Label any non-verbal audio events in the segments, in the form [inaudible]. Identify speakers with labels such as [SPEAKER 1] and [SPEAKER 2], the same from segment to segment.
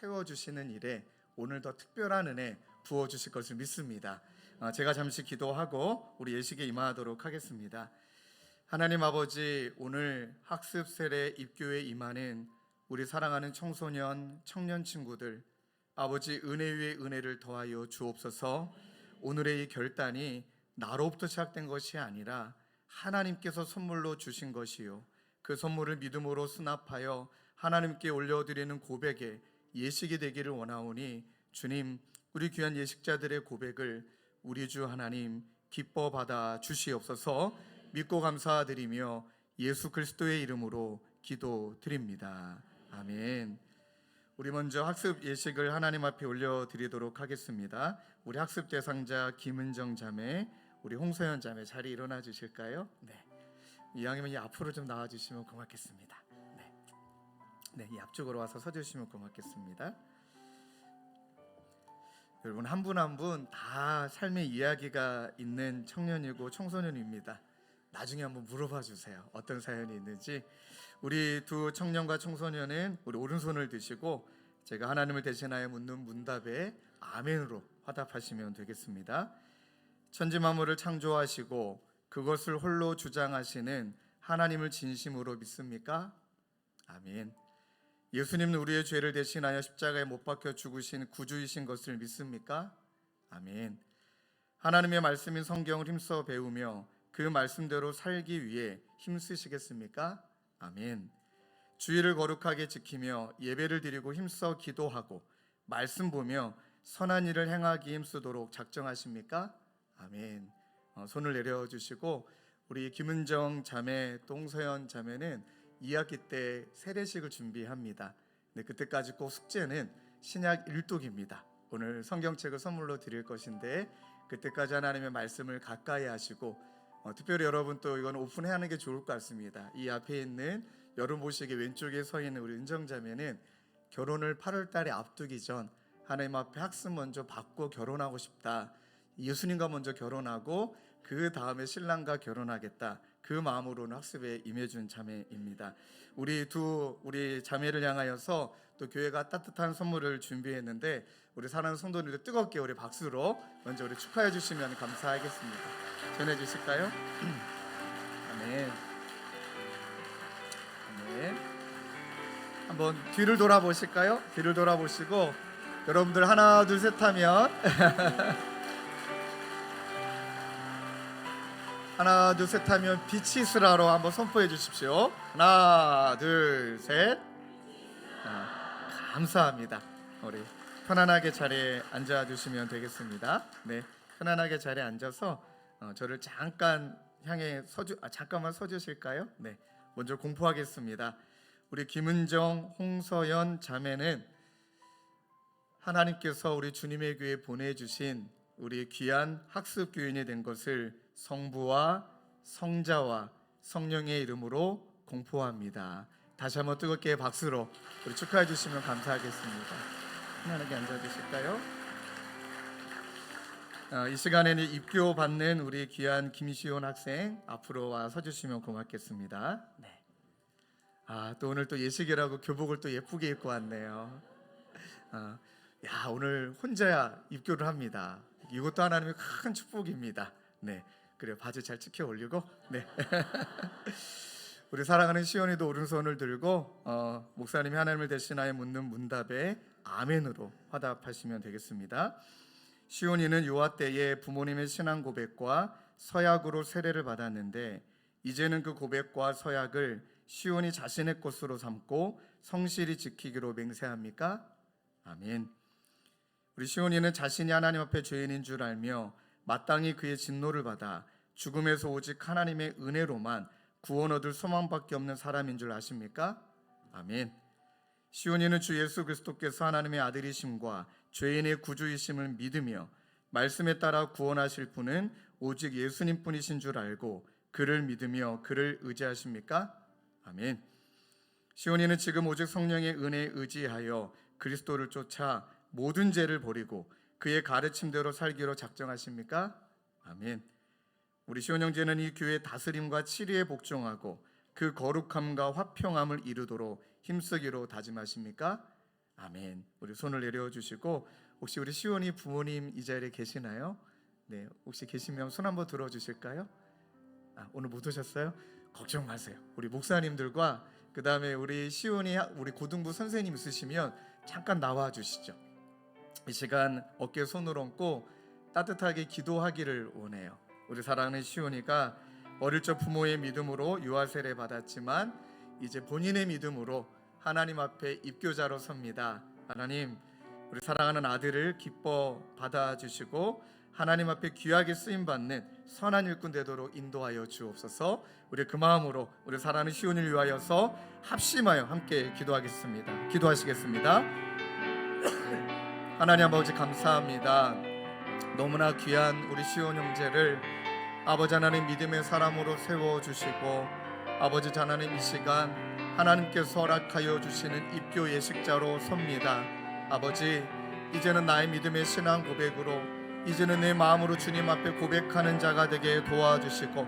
[SPEAKER 1] 세워 주시는 일에 오늘 더 특별한 은혜 부어 주실 것을 믿습니다. 어, 제가 잠시 기도하고 우리 예식에 임하도록 하겠습니다. 하나님 아버지 오늘 학습 세례 입교에 임하는 우리 사랑하는 청소년 청년 친구들 아버지 은혜 위에 은혜를 더하여 주옵소서. 오늘의 이 결단이 나로부터 시작된 것이 아니라 하나님께서 선물로 주신 것이요. 그 선물을 믿음으로 수납하여 하나님께 올려드리는 고백에 예식이 되기를 원하오니 주님 우리 귀한 예식자들의 고백을 우리 주 하나님 기뻐 받아 주시옵소서 믿고 감사드리며 예수 그리스도의 이름으로 기도드립니다. 아멘. 우리 먼저 학습 예식을 하나님 앞에 올려드리도록 하겠습니다. 우리 학습 대상자 김은정 자매, 우리 홍서연 자매 자리 일어나 주실까요? 네. 이왕이면 이 앞으로 좀 나와 주시면 고맙겠습니다. 네. 네, 이 앞쪽으로 와서 서 주시면 고맙겠습니다. 여러분 한 분 한 분 다 삶의 이야기가 있는 청년이고 청소년입니다. 나중에 한번 물어봐 주세요. 어떤 사연이 있는지. 우리 두 청년과 청소년은 우리 오른손을 드시고 제가 하나님을 대신하여 묻는 문답에 아멘으로 화답하시면 되겠습니다. 천지 만물을 창조하시고 그것을 홀로 주장하시는 하나님을 진심으로 믿습니까? 아멘. 예수님은 우리의 죄를 대신하여 십자가에 못 박혀 죽으신 구주이신 것을 믿습니까? 아멘. 하나님의 말씀인 성경을 힘써 배우며 그 말씀대로 살기 위해 힘쓰시겠습니까? 아멘. 주의를 거룩하게 지키며 예배를 드리고 힘써 기도하고 말씀 보며 선한 일을 행하기 힘쓰도록 작정하십니까? 아멘. 어, 손을 내려 주시고 우리 김은정 자매, 똥서연 자매는 2학기 때 세례식을 준비합니다. 네, 그때까지 꼭 숙제는 신약 일독입니다. 오늘 성경책을 선물로 드릴 것인데 그때까지 하나님의 말씀을 가까이 하시고 어, 특별히 여러분 또 이건 오픈해 하는 게 좋을 것 같습니다. 이 앞에 있는 여름 보시기 왼쪽에 서 있는 우리 은정자매는 결혼을 8월 달에 앞두기 전 하나님 앞에 학습 먼저 받고 결혼하고 싶다. 예수님과 먼저 결혼하고 그 다음에 신랑과 결혼하겠다. 그 마음으로는 학습에 임해준 자매입니다. 우리 두 우리 자매를 향하여서 또 교회가 따뜻한 선물을 준비했는데 우리 사랑하는 성도님들 뜨겁게 우리 박수로 먼저 우리 축하해 주시면 감사하겠습니다. 전해 주실까요? [clears throat] 아멘. 아멘. 한번 뒤를 돌아보실까요? 뒤를 돌아보시고 여러분들 하나 둘 셋 하면 [laughs] 하나 둘 셋 하면 빛이 있으라로 한번 선포해 주십시오. 하나 둘 셋. 아, 감사합니다. 우리 편안하게 자리에 앉아 주시면 되겠습니다. 네, 편안하게 자리에 앉아서 어, 저를 잠깐 향해 서주 아, 잠깐만 서 주실까요? 네, 먼저 공포하겠습니다. 우리 김은정, 홍서연 자매는 하나님께서 우리 주님의 교회 보내주신 우리 귀한 학습 교인이 된 것을 성부와 성자와 성령의 이름으로 공포합니다. 다시 한번 뜨겁게 박수로 우리 축하해 주시면 감사하겠습니다. 편안하게 앉아 주실까요? 어, 이 시간에는 입교 받는 우리 귀한 김시온 학생 앞으로 와 서 주시면 고맙겠습니다. 네. 아, 또 오늘 또 예식이라고 교복을 또 예쁘게 입고 왔네요. 아, 야, 오늘 혼자 입교를 합니다. 이것도 하나님의 큰 축복입니다. 네. 그래 바지 잘 지켜 올리고 네. [laughs] 우리 사랑하는 시온이도 오른손을 들고 어, 목사님이 하나님을 대신하여 묻는 문답에 아멘으로 화답하시면 되겠습니다. 시온이는 유아 때에 부모님의 신앙 고백과 서약으로 세례를 받았는데 이제는 그 고백과 서약을 시온이 자신의 것으로 삼고 성실히 지키기로 맹세합니까? 아멘. 우리 시온이는 자신이 하나님 앞에 죄인인 줄 알며 마땅히 그의 진노를 받아 죽음에서 오직 하나님의 은혜로만 구원 얻을 소망밖에 없는 사람인 줄 아십니까? 아멘. 시온이는 주 예수 그리스도께서 하나님의 아들이심과 죄인의 구주이심을 믿으며 말씀에 따라 구원하실 분은 오직 예수님뿐이신 줄 알고 그를 믿으며 그를 의지하십니까? 아멘. 시온이는 지금 오직 성령의 은혜에 의지하여 그리스도를 쫓아 모든 죄를 버리고 그의 가르침대로 살기로 작정하십니까? 아멘. 우리 시온 형제는 이 교회 다스림과 치리에 복종하고 그 거룩함과 화평함을 이루도록 힘쓰기로 다짐하십니까? 아멘. 우리 손을 내려 주시고 혹시 우리 시온이 부모님 이 자리에 계시나요? 네, 혹시 계시면 손 한번 들어 주실까요? 아, 오늘 못 오셨어요? 걱정 마세요. 우리 목사님들과 그 다음에 우리 시온이 우리 고등부 선생님 있으시면 잠깐 나와 주시죠. 이 시간 어깨 손을 얹고 따뜻하게 기도하기를 원해요. 우리 사랑하는 시온이가 어릴 적 부모의 믿음으로 유아 세례 받았지만 이제 본인의 믿음으로 하나님 앞에 입교자로 섭니다. 하나님, 우리 사랑하는 아들을 기뻐 받아 주시고 하나님 앞에 귀하게 쓰임 받는 선한 일꾼 되도록 인도하여 주옵소서. 우리 그 마음으로 우리 사랑하는 시온을 위하여서 합심하여 함께 기도하겠습니다. 기도하시겠습니다. 하나님 아버지 감사합니다. 너무나 귀한 우리 시온 형제를 아버지 하나님 믿음의 사람으로 세워 주시고 아버지 하나님 이 시간 하나님께서 허락하여 주시는 입교 예식자로 섭니다. 아버지 이제는 나의 믿음의 신앙 고백으로 이제는 내 마음으로 주님 앞에 고백하는 자가 되게 도와주시고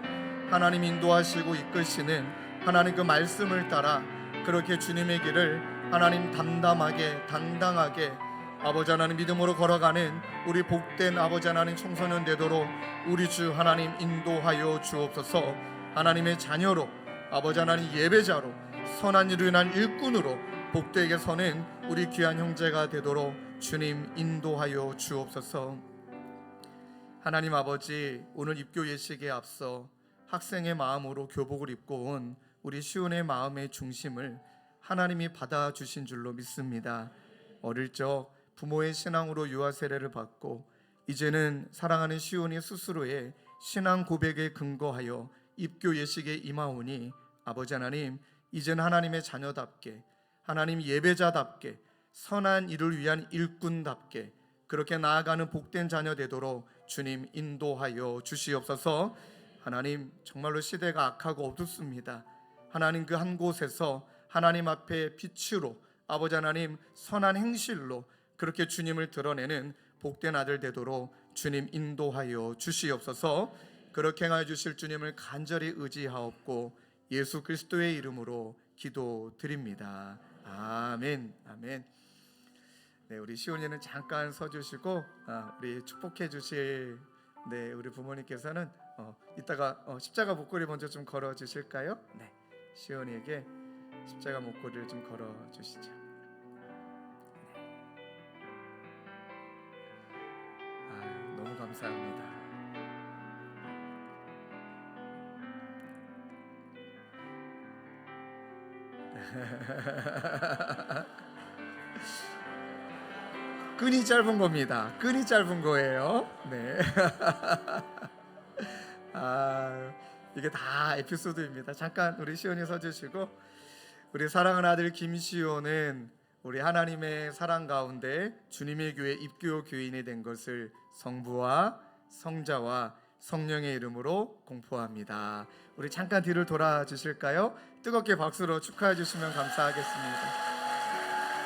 [SPEAKER 1] 하나님 인도하시고 이끄시는 하나님 그 말씀을 따라 그렇게 주님의 길을 하나님 담담하게 당당하게 아버지 하나님 믿음으로 걸어가는 우리 복된 아버지 하나님 청소년 되도록 우리 주 하나님 인도하여 주옵소서 하나님의 자녀로 아버지 하나님 예배자로 선한 일을 위한 일꾼으로 복되게 서는 우리 귀한 형제가 되도록 주님 인도하여 주옵소서 하나님 아버지 오늘 입교 예식에 앞서 학생의 마음으로 교복을 입고 온 우리 시온의 마음의 중심을 하나님이 받아 주신 줄로 믿습니다. 어릴 적 부모의 신앙으로 유아 세례를 받고 이제는 사랑하는 시온이 스스로의 신앙 고백에 근거하여 입교 예식에 임하오니 아버지 하나님 이제는 하나님의 자녀답게 하나님 예배자답게 선한 일을 위한 일꾼답게 그렇게 나아가는 복된 자녀 되도록 주님 인도하여 주시옵소서. 하나님 정말로 시대가 악하고 어둡습니다. 하나님 그 한 곳에서 하나님 앞에 빛으로 아버지 하나님 선한 행실로 그렇게 주님을 드러내는 복된 아들 되도록 주님 인도하여 주시옵소서. 그렇게 행하여 주실 주님을 간절히 의지하옵고 예수 그리스도의 이름으로 기도드립니다. 아멘. 아멘. 네, 우리 시온이는 잠깐 서 주시고 아, 우리 축복해 주실 네, 우리 부모님께서는 어, 이따가 어, 십자가 목걸이 먼저 좀 걸어 주실까요? 네. 시온이에게 십자가 목걸이를 좀 걸어 주시죠. 감사합니다. [laughs] 끈이 짧은 겁니다. 끈이 짧은 거예요. 네. [laughs] 아, 이게 다 에피소드입니다. 잠깐 우리 시온이 서주시고 우리 사랑하는 아들 김시온은 우리 하나님의 사랑 가운데 주님의 교회 입교 교인이 된 것을 성부와 성자와 성령의 이름으로 공포합니다. 우리 잠깐 뒤를 돌아 주실까요? 뜨겁게 박수로 축하해 주시면 감사하겠습니다.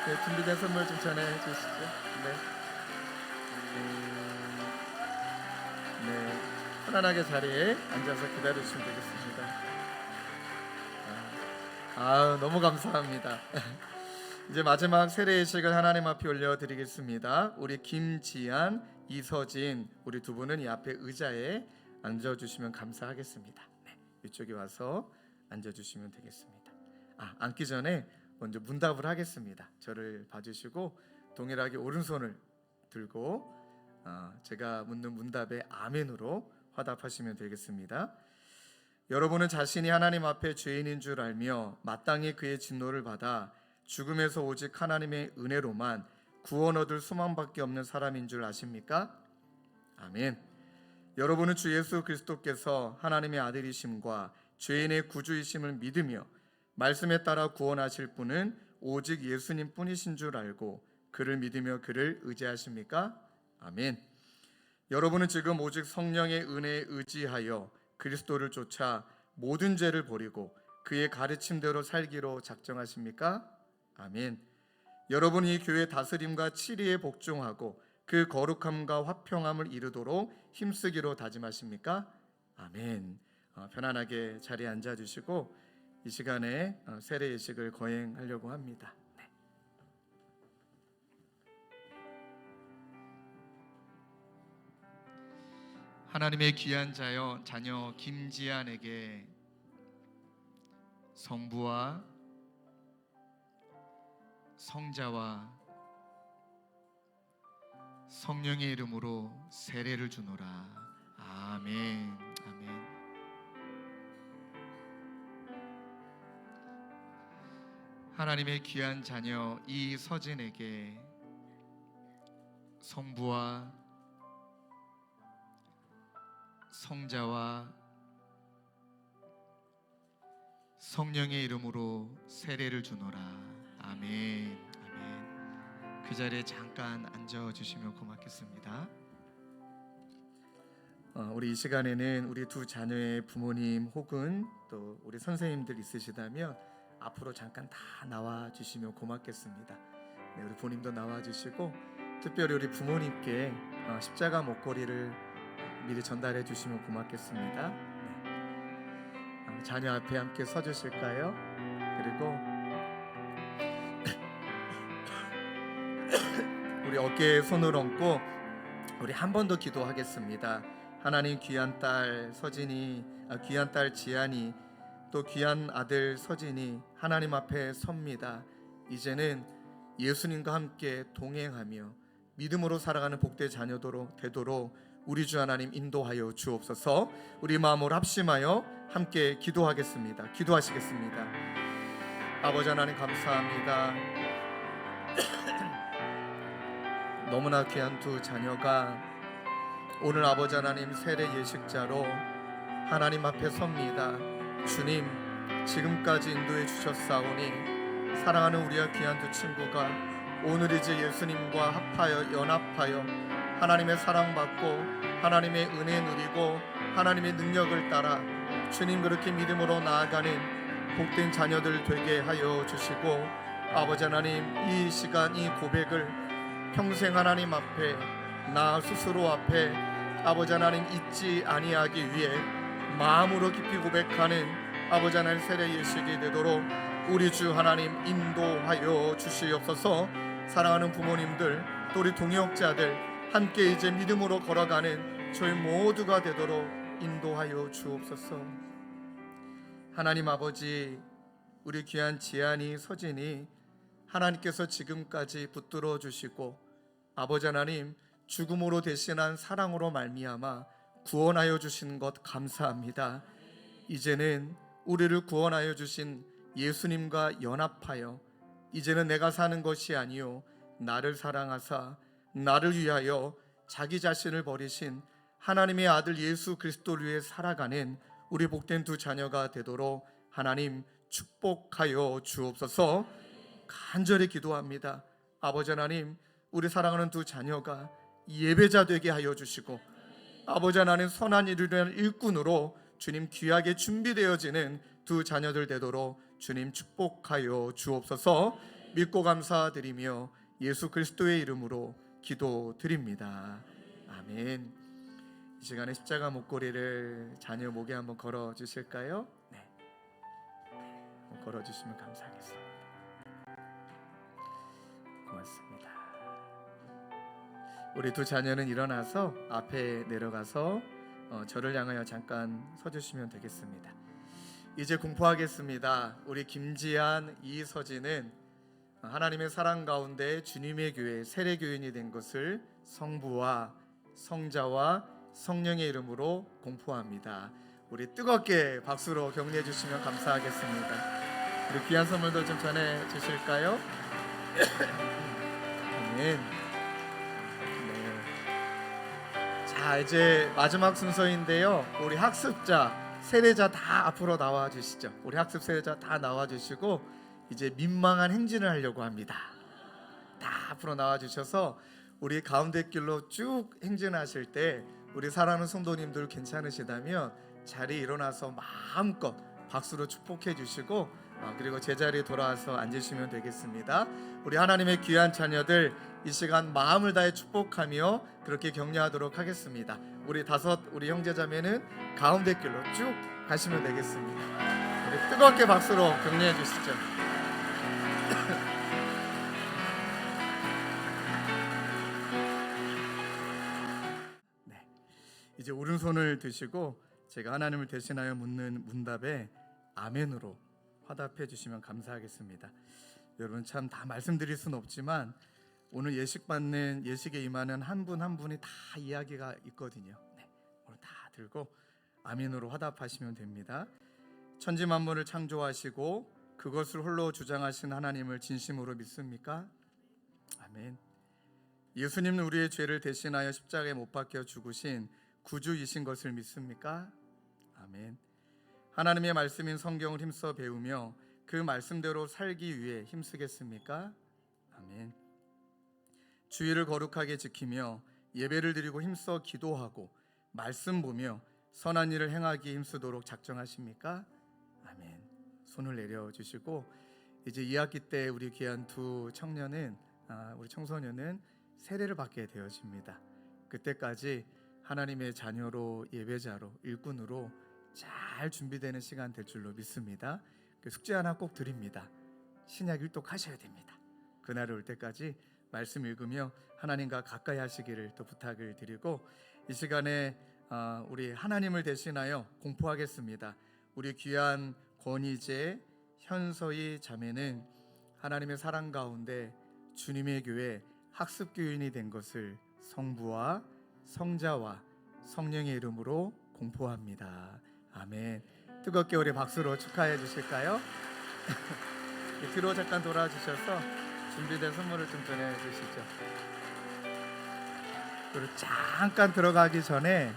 [SPEAKER 1] 네, 준비된 선물 좀 전해 주시죠. 네. 네. 편안하게 자리에 앉아서 기다리시면 되겠습니다. 아, 너무 감사합니다. [laughs] 이제 마지막 세례 예식을 하나님 앞에 올려드리겠습니다. 우리 김지안, 이서진 우리 두 분은 이 앞에 의자에 앉아주시면 감사하겠습니다. 네, 이쪽에 와서 앉아주시면 되겠습니다. 아, 앉기 전에 먼저 문답을 하겠습니다. 저를 봐주시고 동일하게 오른손을 들고 어, 제가 묻는 문답에 아멘으로 화답하시면 되겠습니다. 여러분은 자신이 하나님 앞에 죄인인 줄 알며 마땅히 그의 진노를 받아 죽음에서 오직 하나님의 은혜로만 구원 얻을 소망밖에 없는 사람인 줄 아십니까? 아멘. 여러분은 주 예수 그리스도께서 하나님의 아들이심과 죄인의 구주이심을 믿으며 말씀에 따라 구원하실 분은 오직 예수님 뿐이신 줄 알고 그를 믿으며 그를 의지하십니까? 아멘. 여러분은 지금 오직 성령의 은혜에 의지하여 그리스도를 쫓아 모든 죄를 버리고 그의 가르침대로 살기로 작정하십니까? 아멘. 여러분이 교회 다스림과 치리에 복종하고 그 거룩함과 화평함을 이루도록 힘쓰기로 다짐하십니까? 아멘. 어, 편안하게 자리에 앉아 주시고 이 시간에 어, 세례 예식을 거행하려고 합니다. 네. 하나님의 귀한 자여 자녀 김지한에게 성부와 성자와 성령의 이름으로 세례를 주노라. 아멘. 아멘. 하나님의 귀한 자녀 이 서진에게 성부와 성자와 성령의 이름으로 세례를 주노라. 아멘. 아멘. 그 자리에 잠깐 앉아 주시면 고맙겠습니다. 어, 우리 이 시간에는 우리 두 자녀의 부모님 혹은 또 우리 선생님들 있으시다면 앞으로 잠깐 다 나와 주시면 고맙겠습니다. 네, 우리 부모님도 나와 주시고 특별히 우리 부모님께 어, 십자가 목걸이를 미리 전달해 주시면 고맙겠습니다. 네. 어, 자녀 앞에 함께 서 주실까요? 그리고 [coughs] 우리 어깨에 손을 얹고 우리 한 번 더 기도하겠습니다. 하나님 귀한 딸 서진이 아, 귀한 딸 지안이 또 귀한 아들 서진이 하나님 앞에 섭니다. 이제는 예수님과 함께 동행하며 믿음으로 살아가는 복된 자녀도록 되도록 우리 주 하나님 인도하여 주옵소서. 우리 마음으로 합심하여 함께 기도하겠습니다. 기도하시겠습니다. 아버지 하나님 감사합니다. [coughs] 너무나 귀한 두 자녀가 오늘 아버지 하나님 세례 예식자로 하나님 앞에 섭니다. 주님, 지금까지 인도해 주셨사오니 사랑하는 우리의 귀한 두 친구가 오늘 이제 예수님과 합하여 연합하여 하나님의 사랑받고 하나님의 은혜 누리고 하나님의 능력을 따라 주님 그렇게 믿음으로 나아가는 복된 자녀들 되게 하여 주시고 아버지 하나님 이 시간 이 고백을 평생 하나님 앞에 나 스스로 앞에 아버지 하나님 잊지 아니하기 위해 마음으로 깊이 고백하는 아버지 하나님 세례 예식이 되도록 우리 주 하나님 인도하여 주시옵소서. 사랑하는 부모님들 또 우리 동역자들 함께 이제 믿음으로 걸어가는 저희 모두가 되도록 인도하여 주옵소서. 하나님 아버지 우리 귀한 지안이 서진이 하나님께서 지금까지 붙들어 주시고 아버지 하나님 죽음으로 대신한 사랑으로 말미암아 구원하여 주신 것 감사합니다. 이제는 우리를 구원하여 주신 예수님과 연합하여 이제는 내가 사는 것이 아니요 나를 사랑하사 나를 위하여 자기 자신을 버리신 하나님의 아들 예수 그리스도를 위해 살아가는 우리 복된 두 자녀가 되도록 하나님 축복하여 주옵소서. 간절히 기도합니다. 아버지 하나님, 우리 사랑하는 두 자녀가 예배자 되게 하여 주시고 아버지 하나님 선한 일을 위한 일꾼으로 주님 귀하게 준비되어지는 두 자녀들 되도록 주님 축복하여 주옵소서 믿고 감사드리며 예수 그리스도의 이름으로 기도드립니다. 아멘. 이 시간에 십자가 목걸이를 자녀 목에 한번 걸어 주실까요? 네. 걸어 주시면 감사하겠습니다. 고맙습니다. 우리 두 자녀는 일어나서 앞에 내려가서 어, 저를 향하여 잠깐 서주시면 되겠습니다. 이제 공포하겠습니다. 우리 김지한 이서진은 하나님의 사랑 가운데 주님의 교회 세례 교인이 된 것을 성부와 성자와 성령의 이름으로 공포합니다. 우리 뜨겁게 박수로 격려해 주시면 감사하겠습니다. 우리 귀한 선물도 좀 전해 주실까요? [coughs] 아멘. 자 이제 마지막 순서인데요. 우리 학습자 세례자 다 앞으로 나와 주시죠. 우리 학습 세례자 다 나와 주시고 이제 민망한 행진을 하려고 합니다. 다 앞으로 나와 주셔서 우리 가운데 길로 쭉 행진하실 때 우리 사랑하는 성도님들 괜찮으시다면 자리 일어나서 마음껏 박수로 축복해 주시고 어, 그리고 제자리에 돌아와서 앉으시면 되겠습니다. 우리 하나님의 귀한 자녀들 이 시간 마음을 다해 축복하며 그렇게 격려하도록 하겠습니다. 우리 다섯 우리 형제자매는 가운데 길로 쭉 가시면 되겠습니다. 우리 뜨겁게 박수로 격려해 주시죠. [coughs] 이제 오른손을 드시고 제가 하나님을 대신하여 묻는 문답에 아멘으로 화답해 주시면 감사하겠습니다. 여러분 참 다 말씀드릴 수는 없지만 오늘 예식 받는 예식에 임하는 한분한 분이 다 이야기가 있거든요. 네, 오늘 다 들고 아멘으로 화답하시면 됩니다. 천지 만물을 창조하시고 그것을 홀로 주장하신 하나님을 진심으로 믿습니까? 아멘. 예수님은 우리의 죄를 대신하여 십자가에 못 박혀 죽으신 구주이신 것을 믿습니까? 아멘. 하나님의 말씀인 성경을 힘써 배우며 그 말씀대로 살기 위해 힘쓰겠습니까? 아멘. 주의를 거룩하게 지키며 예배를 드리고 힘써 기도하고 말씀 보며 선한 일을 행하기 힘쓰도록 작정하십니까? 아멘. 손을 내려 주시고 이제 2학기 때 우리 귀한 두 청년은 아, 우리 청소년은 세례를 받게 되어집니다. 그때까지 하나님의 자녀로 예배자로 일꾼으로 잘 준비되는 시간 될 줄로 믿습니다. 그 숙제 하나 꼭 드립니다. 신약 일독 하셔야 됩니다. 그날 올 때까지 말씀 읽으며 하나님과 가까이 하시기를 또 부탁을 드리고 이 시간에 아, 우리 하나님을 대신하여 공포하겠습니다. 우리 귀한 권희재 현서희 자매는 하나님의 사랑 가운데 주님의 교회 학습 교인이 된 것을 성부와 성자와 성령의 이름으로 공포합니다. 아멘. 뜨겁게 우리 박수로 축하해 주실까요? [laughs] 뒤로 잠깐 돌아주셔서 준비된 선물을 좀 전해 주시죠. 그리고 잠깐 들어가기 전에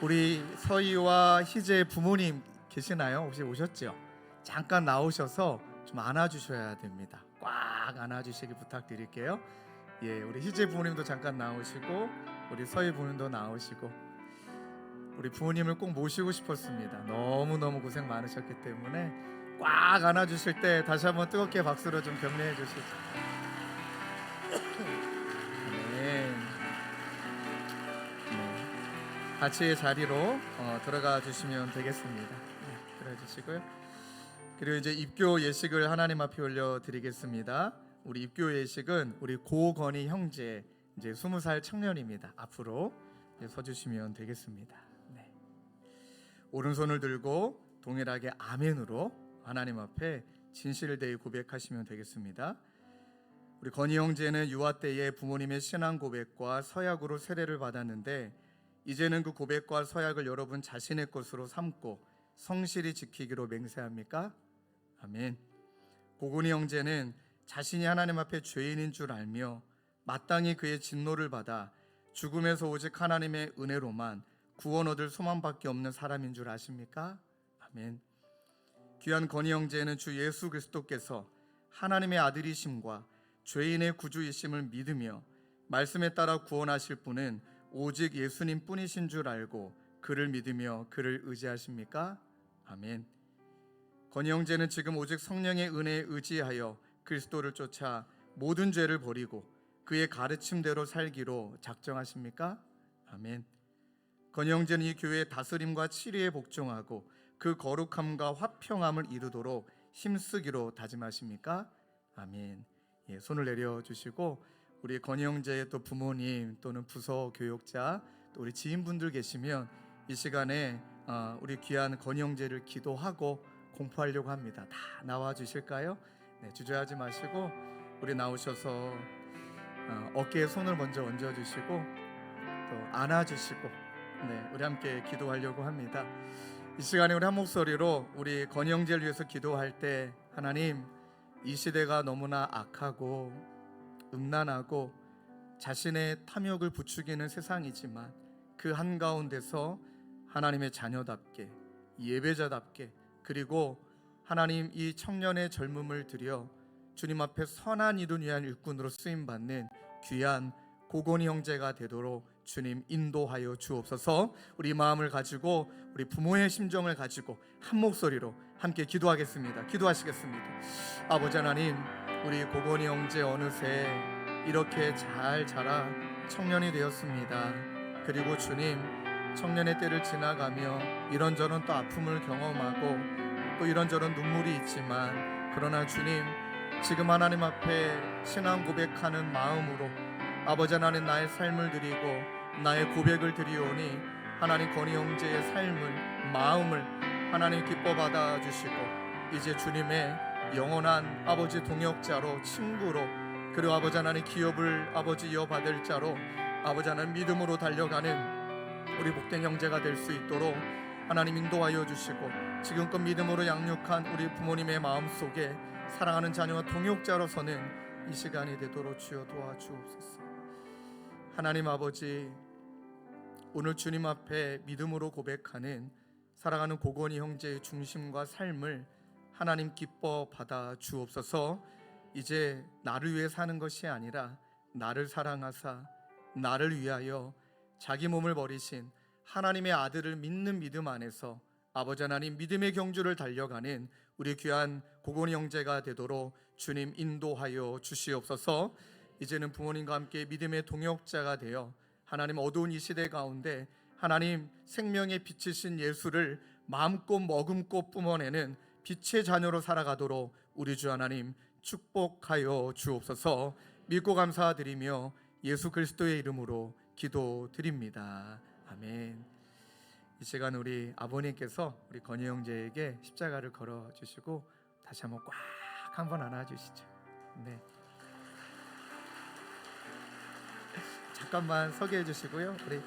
[SPEAKER 1] 우리 서희와 희재 부모님 계시나요? 혹시 오셨죠? 잠깐 나오셔서 좀 안아주셔야 됩니다. 꽉 안아주시기 부탁드릴게요. 예, 우리 희재 부모님도 잠깐 나오시고 우리 서희 부모님도 나오시고 우리 부모님을 꼭 모시고 싶었습니다. 너무 너무 고생 많으셨기 때문에 꽉 안아주실 때 다시 한번 뜨겁게 박수로 좀 격려해 주시죠. 네. 네. 같이 자리로 어, 들어가 주시면 되겠습니다. 네, 들어 주시고요. 그리고 이제 입교 예식을 하나님 앞에 올려 드리겠습니다. 우리 입교 예식은 우리 고건희 형제 이제 스무 살 청년입니다. 앞으로 이제 서주시면 되겠습니다. 네. 오른손을 들고 동일하게 아멘으로 하나님 앞에 대해 고백하시면 되겠습니다. 우리 건희 형제는 유아 때에 부모님의 신앙 고백과 서약으로 세례를 받았는데 이제는 그 고백과 서약을 여러분 자신의 것으로 삼고 성실히 지키기로 맹세합니까? 아멘. 고건희 형제는 자신이 하나님 앞에 죄인인 줄 알며 마땅히 그의 진노를 받아 죽음에서 오직 하나님의 은혜로만 구원 얻을 소망밖에 없는 사람인 줄 아십니까? 아멘. 귀한 건희 형제는 주 예수 그리스도께서 하나님의 아들이심과 죄인의 구주이심을 믿으며 말씀에 따라 구원하실 분은 오직 예수님 뿐이신 줄 알고 그를 믿으며 그를 의지하십니까? 아멘. 건희 형제는 지금 오직 성령의 은혜에 의지하여 그리스도를 쫓아 모든 죄를 버리고 그의 가르침대로 살기로 작정하십니까? 아멘. 형제는 이 교회의 다스림과 치리에 복종하고 그 거룩함과 화평함을 이루도록 힘쓰기로 다짐하십니까? 아멘. 예, 손을 내려 주시고 우리 형제의 또 부모님 또는 부서 교육자 또 우리 지인분들 계시면 이 시간에 어, 우리 귀한 형제를 기도하고 공포하려고 합니다. 다 나와 주실까요? 네, 주저하지 마시고 우리 나오셔서 어, 어깨에 손을 먼저 얹어 주시고 또 안아 주시고 네, 우리 함께 기도하려고 합니다. 이 시간에 우리 한 목소리로 우리 건희 형제를 위해서 기도할 때 하나님 이 시대가 너무나 악하고 음란하고 자신의 탐욕을 부추기는 세상이지만 그 한가운데서 하나님의 자녀답게 예배자답게 그리고 하나님 이 청년의 젊음을 들여 주님 앞에 선한 일을 위한 일꾼으로 쓰임 받는 귀한 고건희 형제가 되도록 주님 인도하여 주옵소서. 우리 마음을 가지고 우리 부모의 심정을 가지고 한 목소리로 함께 기도하겠습니다. 기도하시겠습니다. 아버지 하나님, 우리 고건희 형제 어느새 이렇게 잘 자라 청년이 되었습니다. 그리고 주님, 청년의 때를 지나가며 이런저런 또 아픔을 경험하고 또 이런저런 눈물이 있지만 그러나 주님, 지금 하나님 앞에 신앙 고백하는 마음으로 아버지 하나님 나의 삶을 드리고 나의 고백을 드리오니 하나님 건희 형제의 삶을 마음을 하나님 기뻐 받아 주시고 이제 주님의 영원한 아버지 동역자로 친구로 그리고 아버지 하나님 기업을 아버지 이어받을 자로 아버지 하나님 믿음으로 달려가는 우리 복된 형제가 될 수 있도록 하나님 인도하여 주시고 지금껏 믿음으로 양육한 우리 부모님의 마음 속에 사랑하는 자녀와 동역자로서는 이 시간이 되도록 주여 도와주옵소서. 하나님 아버지 오늘 주님 앞에 믿음으로 고백하는 사랑하는 고건희 형제의 중심과 삶을 하나님 기뻐 받아 주옵소서. 이제 나를 위해 사는 것이 아니라 나를 사랑하사 나를 위하여 자기 몸을 버리신 하나님의 아들을 믿는 믿음 안에서 아버지 하나님 믿음의 경주를 달려가는 우리 귀한 고건희 형제가 되도록 주님 인도하여 주시옵소서. 이제는 부모님과 함께 믿음의 동역자가 되어 하나님 어두운 이 시대 가운데 하나님 생명의 빛이신 예수를 마음껏 머금고 뿜어내는 빛의 자녀로 살아가도록 우리 주 하나님 축복하여 주옵소서. 믿고 감사드리며 예수 그리스도의 이름으로 기도드립니다. 아멘. 이 시간 우리 아버님께서 우리 건희 형제에게 십자가를 걸어 주시고 다시 한번 꽉 한번 안아 주시죠. 네. 잠깐만 서게 해 주시고요. 우리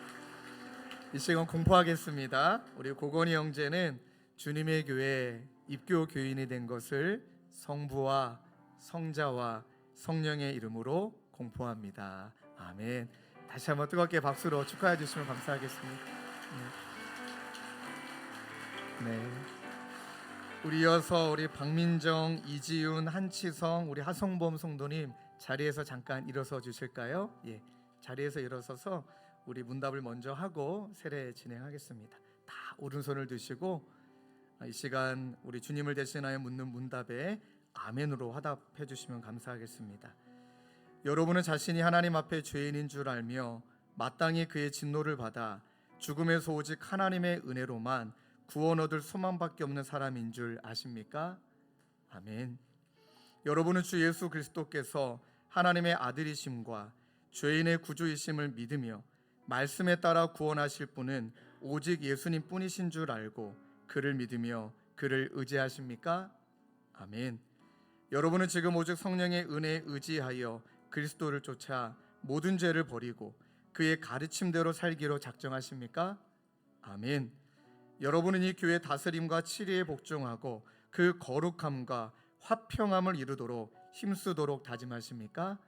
[SPEAKER 1] 이 시간 공포하겠습니다. 우리 고건희 형제는 주님의 교회 입교 교인이 된 것을 성부와 성자와 성령의 이름으로 공포합니다. 아멘. 다시 한번 뜨겁게 박수로 축하해 주시면 감사하겠습니다. 네. 네. 우리 이어서 우리 박민정, 이지윤, 한치성, 우리 하성범 성도님 자리에서 잠깐 일어서 주실까요? 예. 자리에서 일어서서 우리 문답을 먼저 하고 세례 진행하겠습니다. 다 오른손을 드시고 아, 이 시간 우리 주님을 대신하여 묻는 문답에 아멘으로 화답해 주시면 감사하겠습니다. 여러분은 자신이 하나님 앞에 죄인인 줄 알며 마땅히 그의 진노를 받아 죽음에서 오직 하나님의 은혜로만 구원 얻을 소망밖에 없는 사람인 줄 아십니까? 아멘. 여러분은 주 예수 그리스도께서 하나님의 아들이심과 죄인의 구주이심을 믿으며 말씀에 따라 구원하실 분은 오직 예수님 뿐이신 줄 알고 그를 믿으며 그를 의지하십니까? 아멘. 여러분은 지금 오직 성령의 은혜에 의지하여 그리스도를 쫓아 모든 죄를 버리고 그의 가르침대로 살기로 작정하십니까? 아멘. 여러분은 이 교회 다스림과 치리에 복종하고 그 거룩함과 화평함을 이루도록 힘쓰도록 다짐하십니까?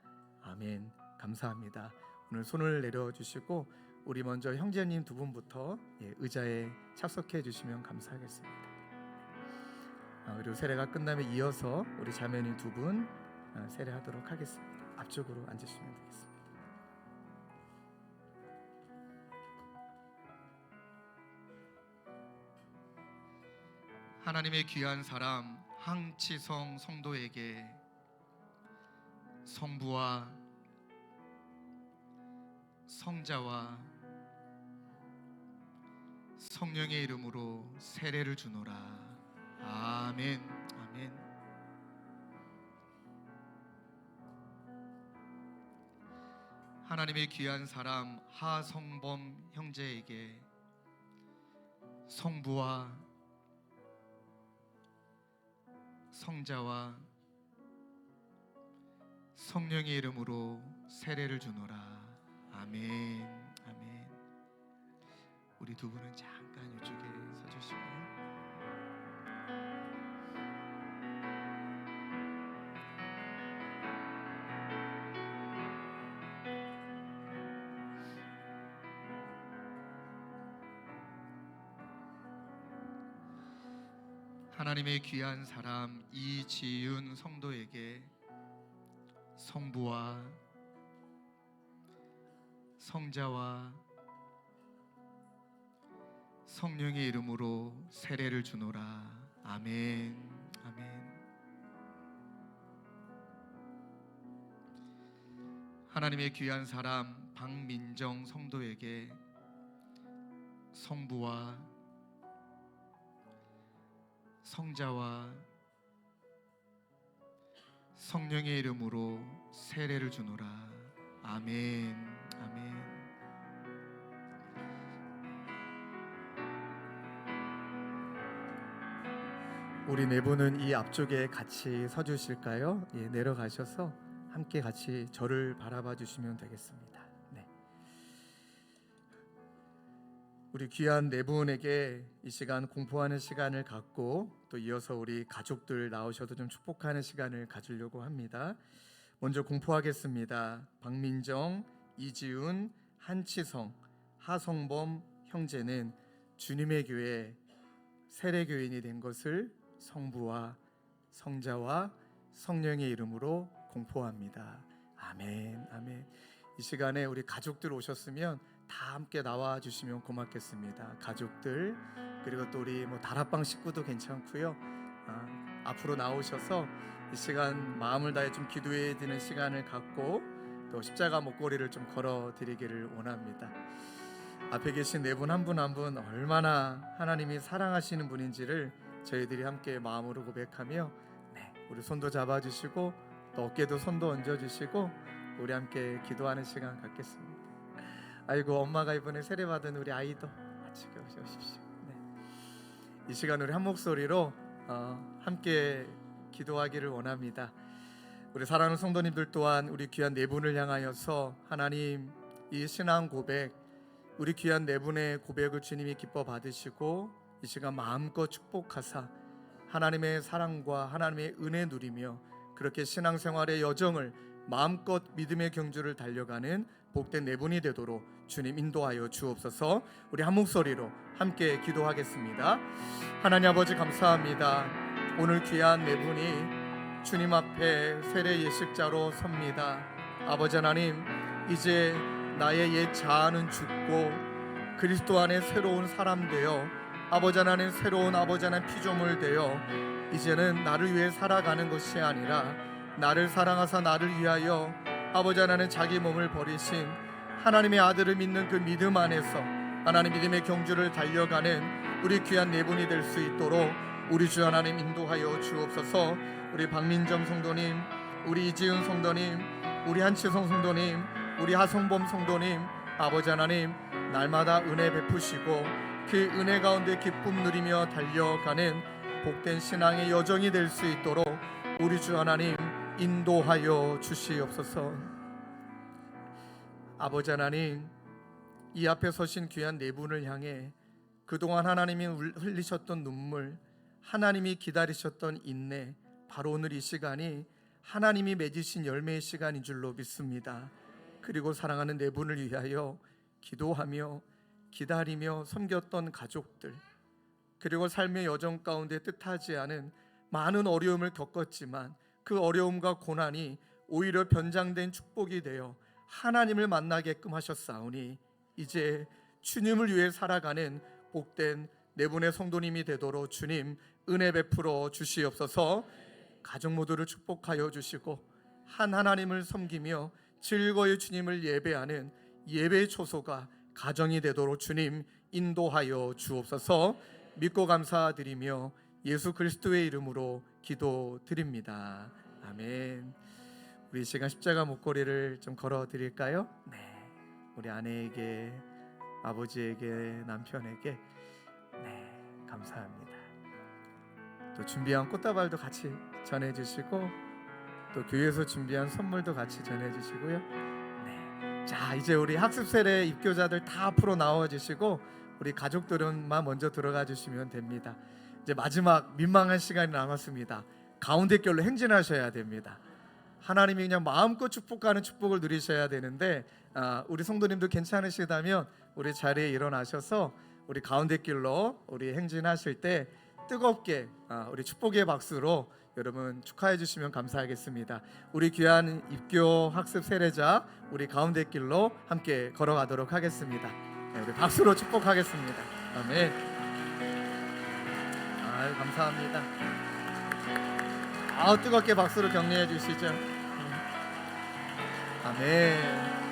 [SPEAKER 1] 아멘. 감사합니다. 오늘 손을 내려 주시고 우리 먼저 형제님 두 분부터 예, 의자에 착석해 주시면 감사하겠습니다. 아, 그리고 세례가 끝나면 이어서 우리 자매님 두분 아, 세례하도록 하겠습니다. 앞쪽으로 앉으시면 되겠습니다. 하나님의 귀한 사람 항치성 성도에게 성부와 성자와 성령의 이름으로 세례를 주노라. 아멘. 아멘. 하나님의 귀한 사람 하성범 형제에게 성부와 성자와 성령의 이름으로 세례를 주노라. 아멘. 아멘. 우리 두 분은 잠깐 이쪽에 서 주시고요. 하나님의 귀한 사람 이지윤 성도에게 성부와 성자와 성령의 이름으로 세례를 주노라. 아멘. 아멘. 하나님의 귀한 사람 박민정 성도에게 성부와 성자와 성령의 이름으로 세례를 주노라. 아멘. 아멘. 우리 네 분은 이 앞쪽에 같이 서 주실까요? 예, 내려가셔서 함께 같이 저를 바라봐 주시면 되겠습니다. 네. 우리 귀한 네 분에게 이 시간 공포하는 시간을 갖고 또 이어서 우리 가족들 나오셔도 좀 축복하는 시간을 가지려고 합니다. 먼저 공포하겠습니다. 박민정, 이지훈, 한치성, 하성범 형제는 주님의 교회 세례교인이 된 것을 성부와 성자와 성령의 이름으로 공포합니다. 아멘, 아멘. 이 시간에 우리 가족들 오셨으면 다 함께 나와 주시면 고맙겠습니다. 가족들 그리고 또 우리 뭐 다락방 식구도 괜찮고요. 아, 앞으로 나오셔서 이 시간 마음을 다해 좀 기도해 드리는 시간을 갖고 또 십자가 목걸이를 좀 걸어 드리기를 원합니다. 앞에 계신 네 분 한 분 한분 얼마나 하나님이 사랑하시는 분인지를 저희들이 함께 마음으로 고백하며 네, 우리 손도 잡아 주시고 또 어깨도 손도 얹어 주시고 우리 함께 기도하는 시간 갖겠습니다. 아이고 엄마가 이번에 세례 받은 우리 아이도 같이 오십시오. 네. 이 시간 우리 한 목소리로 어, 함께 기도하기를 원합니다. 우리 사랑하는 성도님들 또한 우리 귀한 네 분을 향하여서 하나님 이 신앙 고백 우리 귀한 네 분의 고백을 주님이 기뻐 받으시고 이 시간 마음껏 축복하사 하나님의 사랑과 하나님의 은혜 누리며 그렇게 신앙생활의 여정을 마음껏 믿음의 경주를 달려가는 복된 네 분이 되도록 주님 인도하여 주옵소서. 우리 한 목소리로 함께 기도하겠습니다. 하나님 아버지 감사합니다. 오늘 귀한 네 분이 주님 앞에 세례 예식자로 섭니다. 아버지 하나님 이제 나의 옛 자아는 죽고 그리스도 안에 새로운 사람 되어 아버지 하나님 새로운 아버지 하나님 피조물 되어 이제는 나를 위해 살아가는 것이 아니라 나를 사랑하사 나를 위하여 아버지 하나님 자기 몸을 버리신 하나님의 아들을 믿는 그 믿음 안에서 하나님 믿음의 경주를 달려가는 우리 귀한 네 분이 될 수 있도록 우리 주 하나님 인도하여 주옵소서. 우리 박민정 성도님 우리 이지은 성도님 우리 한치성 성도님 우리 하성범 성도님 아버지 하나님 날마다 은혜 베푸시고 그 은혜 가운데 기쁨 누리며 달려가는 복된 신앙의 여정이 될 수 있도록 우리 주 하나님 인도하여 주시옵소서. 아버지 하나님 이 앞에 서신 귀한 네 분을 향해 그동안 하나님이 울- 흘리셨던 눈물 하나님이 기다리셨던 인내 바로 오늘 이 시간이 하나님이 맺으신 열매의 시간인 줄로 믿습니다. 그리고 사랑하는 네 분을 위하여 기도하며 기다리며 섬겼던 가족들 그리고 삶의 여정 가운데 뜻하지 않은 많은 어려움을 겪었지만 그 어려움과 고난이 오히려 변장된 축복이 되어 하나님을 만나게끔 하셨사오니 이제 주님을 위해 살아가는 복된 네 분의 성도님이 되도록 주님 은혜 베풀어 주시옵소서. 가족 모두를 축복하여 주시고 한 하나님을 섬기며 즐거이 주님을 예배하는 예배의 초소가 가정이 되도록 주님 인도하여 주옵소서 믿고 감사드리며 예수 그리스도의 이름으로 기도드립니다. 아멘. 우리 이 시간 십자가 목걸이를 좀 걸어 드릴까요? 네. 우리 아내에게 아버지에게 남편에게 네. 감사합니다. 또 준비한 꽃다발도 같이 전해 주시고 또 교회에서 준비한 선물도 같이 전해 주시고요. 네. 자, 이제 우리 학습 세례 입교자들 다 앞으로 나와 주시고 우리 가족들은만 먼저 들어가 주시면 됩니다. 이제 마지막 민망한 시간이 남았습니다. 가운데 결로 행진하셔야 됩니다. 하나님이 그냥 마음껏 축복하는 축복을 누리셔야 되는데 아, 우리 성도님도 괜찮으시다면 우리 자리에 일어나셔서 우리 가운데 길로 우리 행진하실 때 뜨겁게 아, 우리 축복의 박수로 여러분 축하해 주시면 감사하겠습니다. 우리 귀한 입교 학습 세례자 우리 가운데 길로 함께 걸어가도록 하겠습니다. 네, 우리 박수로 축복하겠습니다. 아멘. 아유 감사합니다. 아우 뜨겁게 박수로 격려해 주시죠. 음. 아멘.